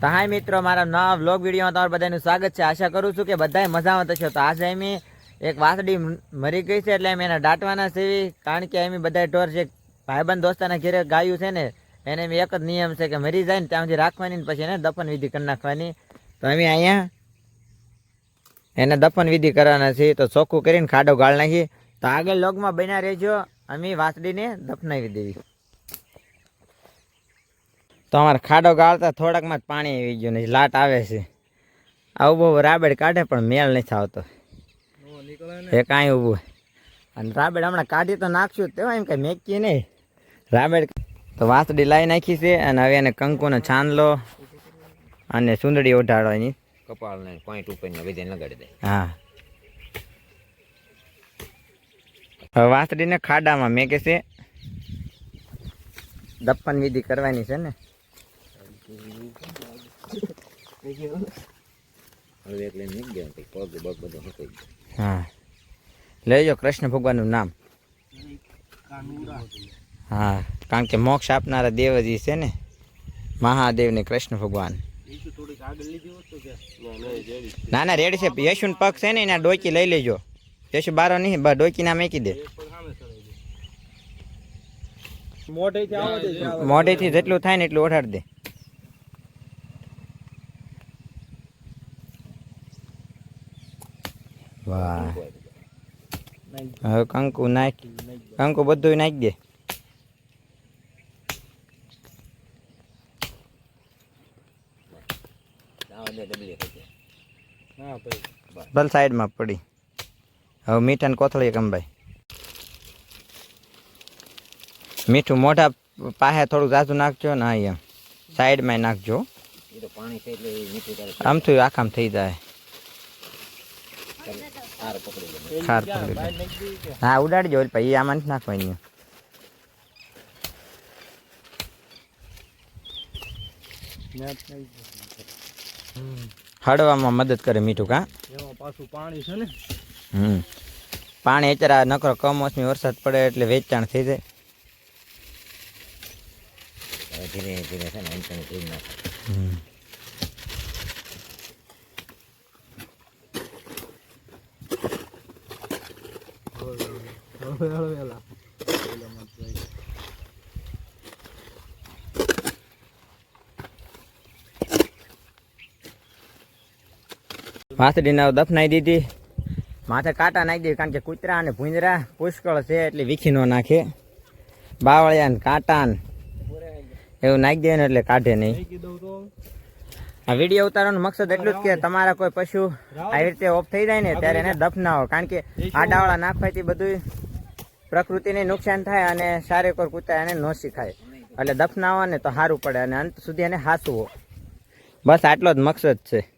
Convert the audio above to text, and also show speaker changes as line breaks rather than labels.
તો હાય મિત્રો, મારા નવા વ્લોગ વિડીયોમાં તમારું બધાનું સ્વાગત છે. આશા કરું છું કે બધાય મજામાં થશે તો આજે અમે એક વાસડી મરી ગઈ છે એટલે એમ એને દાટવાના છે કારણ કે અમે બધા ઢોર છે, ભાઈબંધ દોસ્તાના ઘેરે ગાયું છે ને, એને એમ એક જ નિયમ છે કે મરી જાય ને ત્યાં સુધી રાખવાની ને પછી એને દફન વિધિ કરી નાખવાની. તો અમે અહીંયા એને દફન વિધિ કરવાના છીએ. તો ચોખ્ખું કરીને ખાડો ગાળ નાખી. તો આગળ લોગમાં બન્યા રહેજો. અમે વાસડીને દફનાવી દેવી. તો અમારે ખાડો ગાળતા થોડાકમાં જ પાણી આવી ગયું નહીં લાટ આવે છે. આવું બહુ રાબેડ કાઢે પણ મેળ નથી આવતો. એ કાંઈ ઊભું. અને રાબેડ હમણાં કાઢી તો નાખશું તો એમ કાંઈ મેકીએ નહીં. રાબેડ તો વાસડી લાવી નાખી છે અને હવે એને કંકુનો છાંદલો અને સુંદડી ઓઢાડવાની
કપાળને પોઈન્ટ ઉપરને ને લગાડી દે.
હા. હવે વાસડીને ખાડામાં મેકે છે. દફન વિધિ કરવાની છે ને.
હવે એટલે નીક ગયો પગ બગ બધું હકાઈ ગયું
હા લેજો કૃષ્ણ ભગવાનનું નામ હા કારણ કે મોક્ષ આપનારા દેવજી છે ને મહાદેવ ને કૃષ્ણ ભગવાન ના ના રેડ છે યશુન પગ છે ને એના ડોકી લઈ લેજો યશુ બારો નહીં બા ડોકી ના મેકી દે મોઢેથી જેટલું થાય ને એટલું ઓઢાડ દે વાહ હવે કંકુ નાખ કંકુ બધું નાખી દે
આવા દે ડબલી થઈ જાય
ભલ સાઈડમાં પડી હવે મીઠાને કોથળી કંબાઈ મીઠું મોઢા પાસે થોડું ઝાઝું નાખજો ને હા એમ સાઈડમાં નાખજો
એ તો પાણી છે એટલે એ મીઠું તારે
આમથી આખામ થઈ જાય
હાર પકડી લે
ખાર પકડી લે. હા ઉડાડજો ઓલી પછી આમાં નથી નાખવાની હળવામાં મદદ કરે મીઠું કા?
એમાં પાછું પાણી છે ને.
હમ. પાણી અત્યારે આ નકરો કમોસમી વરસાદ પડે એટલે વેચાણ થઈ જાય.
હવે ધીરે ધીરે છે ને
જ જાય.
વાસળીને દફનાઈ દીધી. માથે કાંટા નાખી દીધી કારણ કે કૂતરા અને ભૂંજરા પુષ્કળ છે એટલે વીખી ન નાખે. બાવળિયા ને કાંટા એવું નાખી દે ને એટલે કાઢે નહીં. આ વીડિયો ઉતારવાનો મકસદ એટલું જ કે તમારા કોઈ પશુ આવી રીતે ઓફ થઈ જાય ને ત્યારે એને દફનાવો. કારણ કે આડાવાળા નાખવાથી બધું પ્રકૃતિને નુકસાન થાય અને કોઈ કૂતરા એને ન શીખાય. એટલે દફનાવો ને તો સારું પડે અને અંત સુધી એને હાસવો. બસ આટલો જ મકસદ છે.